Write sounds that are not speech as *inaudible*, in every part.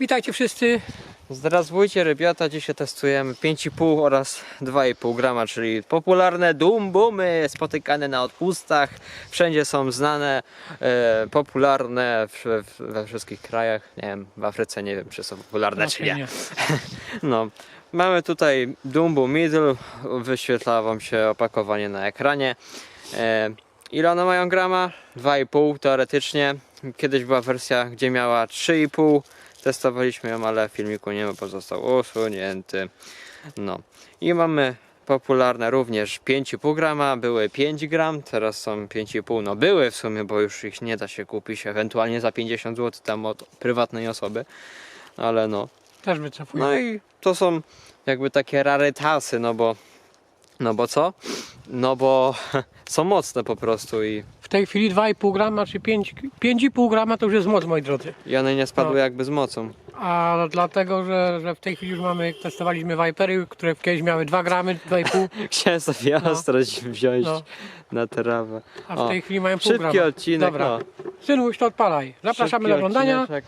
Witajcie wszyscy. Zdrazwujcie rybiata, dzisiaj testujemy 5,5 oraz 2,5 grama, czyli popularne dumbumy spotykane na odpustach. Wszędzie są znane, e, popularne w, w, we wszystkich krajach. Nie wiem, w Afryce nie wiem czy są popularne czy Raczej nie. *laughs* No, mamy tutaj Dumbo Middle, wyświetla Wam się opakowanie na ekranie. E, ile one mają grama? 2,5 teoretycznie. Kiedyś była wersja, gdzie miała 3,5. Testowaliśmy ją, ale w filmiku nie ma, bo został usunięty. No i mamy popularne również 5,5 grama, były 5 gram, teraz są 5,5. No były w sumie, bo już ich nie da się kupić, ewentualnie za 50 zł tam od prywatnej osoby. Ale no, Też wycofuję. no i to są jakby takie rarytasy, no bo no bo co? No bo *laughs* są mocne po prostu i, tej chwili 2,5 grama czy 5 5,5 grama to już jest moc, moi drodzy. i one nie spadły No. jakby z mocą. A dlatego, że, że w tej chwili już mamy, testowaliśmy Vipery, które kiedyś miały 2 gramy, 2,5, *laughs* Chciałem sobie No. ostrość wziąć No. na trawę. a w O, tej chwili mają pół Szybki grama. odcinek, Dobra, no. synuś to odpalaj. Zapraszamy Szybki do oglądania odcineczek.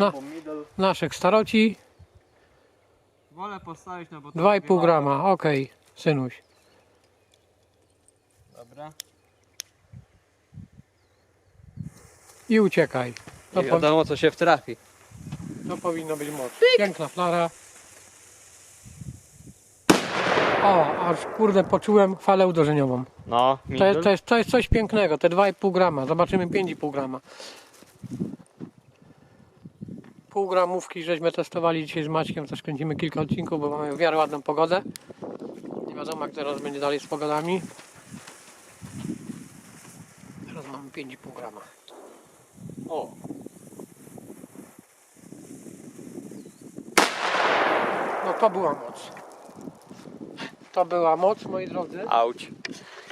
No. naszych staroci. Wolę postawić na 2,5 grama, okej, synuś. Dobra. I uciekaj. To, I po, wiadomo co się wtrafi. to powinno być moc. Piękna flara. O, aż kurde poczułem falę uderzeniową. No, To jest, to, jest, to jest coś pięknego, te 2,5 grama. Zobaczymy 5,5 grama. Pół gramówki żeśmy testowali dzisiaj z Maćkiem, też kręcimy kilka odcinków, bo mamy w miarę ładną pogodę. Nie wiadomo jak teraz będzie dalej z pogodami. Teraz mamy 5,5 grama. O! No to była moc. To była moc, moi drodzy. Auć.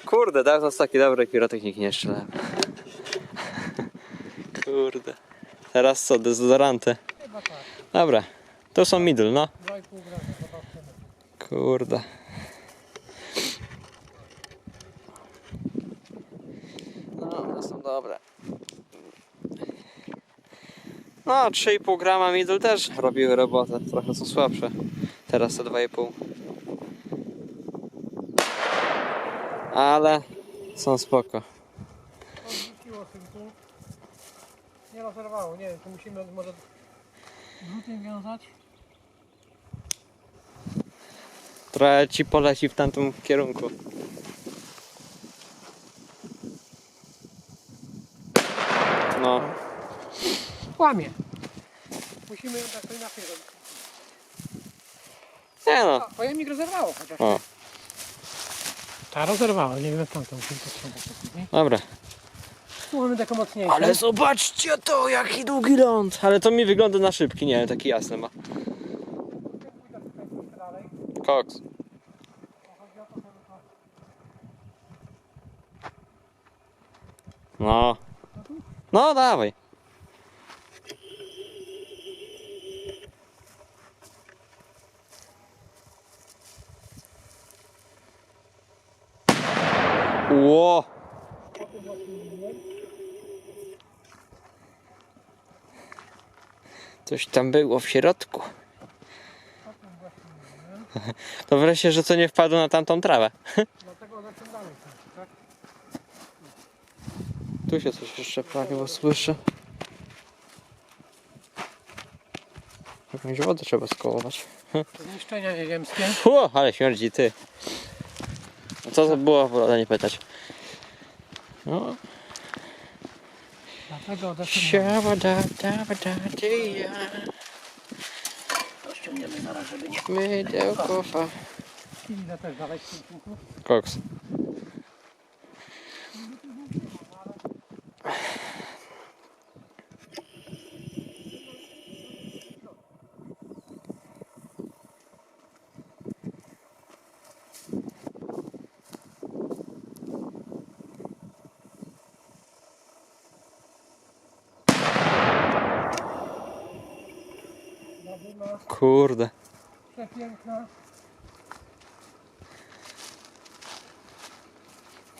Kurde, dawno z taki dobry pirotechnik nie strzelałem. Kurde. Teraz co, dezodoranty? Chyba tak. Dobra, to są middle, no. 2,5 grama, zobaczymy. Kurde. No, one są dobre. No, 3,5 grama middle też robiły robotę. Trochę są słabsze. Teraz te 2,5. Ale są spoko. Nie rozerwało, nie wiem, to musimy może drutem wiązać. Trochę ci poleci w tamtym kierunku. No, Łamie. Musimy ją tak to inaczej robić. nie no. A, pojemnik rozerwało chociaż. O, Ta rozerwała, nie wiem jak tamtą musimy to później. dobra. Tu mamy taką mocniejszą. Ale zobaczcie to, jaki długi ląd. Ale to mi wygląda na szybki, nie wiem, taki jasny ma. Koks. No. No, dawaj. Ło. Coś tam było w środku. *laughs* To wreszcie, że co nie wpadło na tamtą trawę. Dlatego *laughs* zaciągamy się, tak? Tu się coś jeszcze prawie bo słyszę. Jakąś wodę trzeba skołować. Zniszczenia nieziemskie. Ło, ale śmierdzi ty. Co to było, wolę nie pytać. No. Dlatego odeszłem. Ściągniemy zaraz, żeby nie... Mydełkowa. Idę też dalej z tym. Koks. Kurde. przepiękna.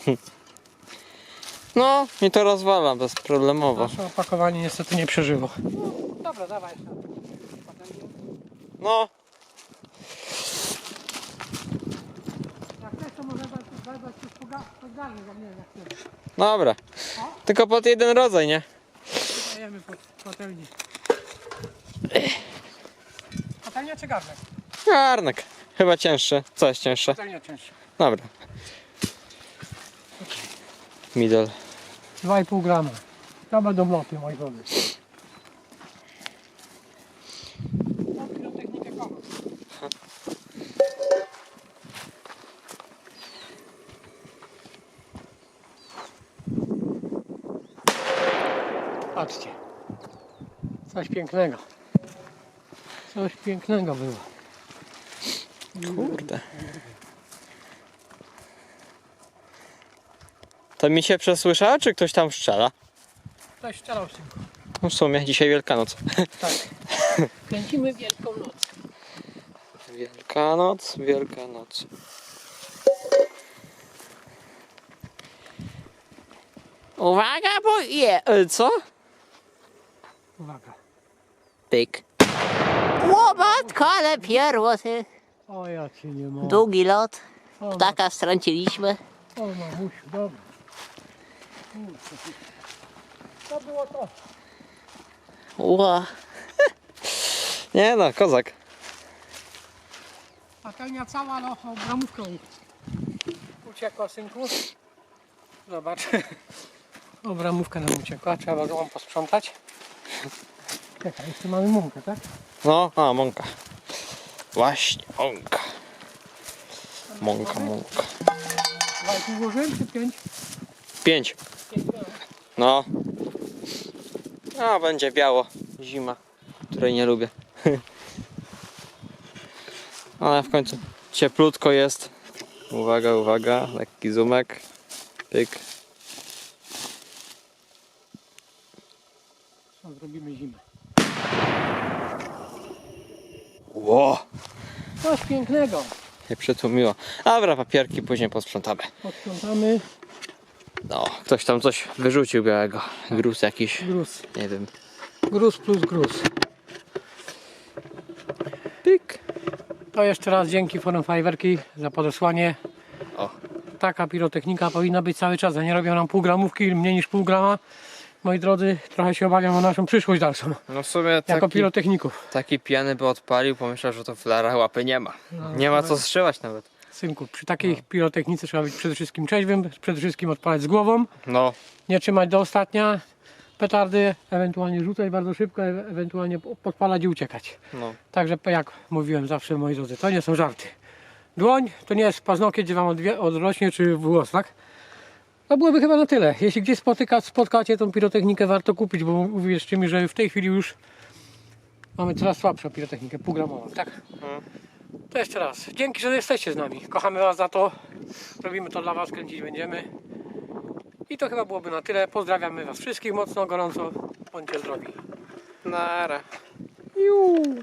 *laughs* No i to rozwala bezproblemowo. Nasze opakowanie niestety nie przeżyło. Dobra, dawaj jeszcze. No, Jak chcesz, to może dać dać coś pogarnąć, jak nie wiem jak chcesz. dobra. Tylko pod jeden rodzaj, nie? Dajemy pod patelnię. Patelnia czy garnek? Garnek. Chyba cięższy. Co jest cięższe? Patelnia cięższa. Dobra. Middle. 2,5 grama. To będą loty, moi drodzy. Patrzcie. Coś pięknego. Coś pięknego było. Kurde. To mi się przesłyszała, czy ktoś tam strzela? Ktoś strzelał z tym. No w sumie dzisiaj Wielkanoc. Tak. *laughs* Kręcimy Wielką Noc. Wielkanoc, Wielkanoc. Uwaga, bo je. e, Co? Uwaga. Pyk. Ale pierwoty. O, ja cię nie mogę. Długi lot. Ptaka strąciliśmy. O mamusiu, dobra. Kurczę. To było to. Ło. *laughs* Nie no, kozak. Patelnia cała, ale o bramówkę uciekła, synku. Zobacz. *laughs* O, bramówka nam uciekła, trzeba ją posprzątać. Czekaj, jeszcze mamy mąkę, tak? No, a mąka. Właśnie, mąka. Mąka, mąka. Dwa włożyłem, czy pięć? Pięć. No. A, będzie biało. Zima, której nie lubię. *laughs* Ale w końcu cieplutko jest. Uwaga, uwaga, lekki zumek. Pyk. Zrobimy zimę. Ło! Coś pięknego. Nie przytłumiło. Dobra, papierki później posprzątamy. Posprzątamy. No, ktoś tam coś wyrzucił białego. Gruz jakiś. Gruz. Nie wiem. Gruz plus gruz. Pyk. To jeszcze raz dzięki Forum Fajwerki za podesłanie. O. Taka pirotechnika powinna być cały czas, a nie robią nam pół gramówki, mniej niż pół grama. Moi drodzy, trochę się obawiam o naszą przyszłość dalszą, No w sumie jako taki, pirotechników. taki pijany by odpalił, pomyślał, że to flara łapy nie ma. Nie ma co strzelać nawet. Synku, przy takiej pirotechnice trzeba być przede wszystkim trzeźwym, przede wszystkim odpalać z głową, No, nie trzymać do ostatnia petardy, ewentualnie rzucać bardzo szybko, e- ewentualnie po- podpalać i uciekać. no. Także jak mówiłem zawsze moi drodzy, to nie są żarty. Dłoń to nie jest paznokieć, gdzie wam odrośnie czy włos, tak? To byłoby chyba na tyle. Jeśli gdzieś spotyka, spotkacie tą pirotechnikę, warto kupić, bo uwierzcie mi, że w tej chwili już mamy coraz słabszą pirotechnikę półgramową, tak? To jeszcze raz. Dzięki, że jesteście z nami. Kochamy Was za to. Robimy to dla Was, kręcić będziemy. I to chyba byłoby na tyle. Pozdrawiamy Was wszystkich mocno, gorąco. Bądźcie zdrowi. Nara. Juuu.